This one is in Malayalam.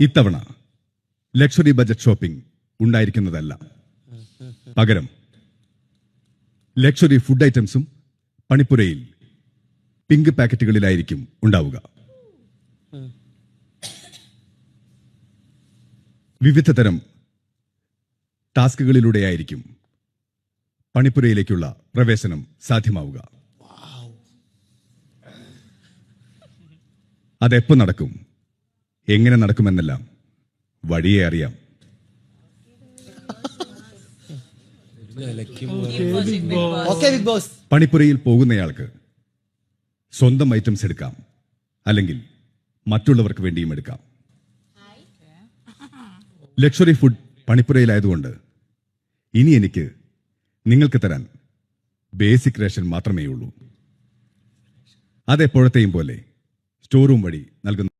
ഇത്തവണ ലക്ഷറി ബജറ്റ് ഷോപ്പിംഗ് ഉണ്ടായിരിക്കുന്നതല്ല. പകരം ലക്ഷറി ഫുഡ് ഐറ്റംസും പണിപ്പുരയിൽ പിങ്ക് പാക്കറ്റുകളിലായിരിക്കും ഉണ്ടാവുക. വിവിധ തരം ടാസ്കുകളിലൂടെയായിരിക്കും പണിപ്പുരയിലേക്കുള്ള പ്രവേശനം സാധ്യമാവുക. അതെപ്പോ നടക്കും? എങ്ങനെ നടക്കുമെന്നെല്ലാം വഴിയെ അറിയാം. പണിപ്പുരയിൽ പോകുന്നയാൾക്ക് സ്വന്തം ഐറ്റംസ് എടുക്കാം. അല്ലെങ്കിൽ മറ്റുള്ളവർക്ക് വേണ്ടിയും എടുക്കാം. ലക്ഷറി ഫുഡ് പണിപ്പുരയിലായതുകൊണ്ട് ഇനി എനിക്ക് നിങ്ങൾക്ക് തരാൻ ബേസിക് റേഷൻ മാത്രമേ ഉള്ളൂ അതെപ്പോഴത്തെയും പോലെ സ്റ്റോറൂം വഴി നൽകുന്നു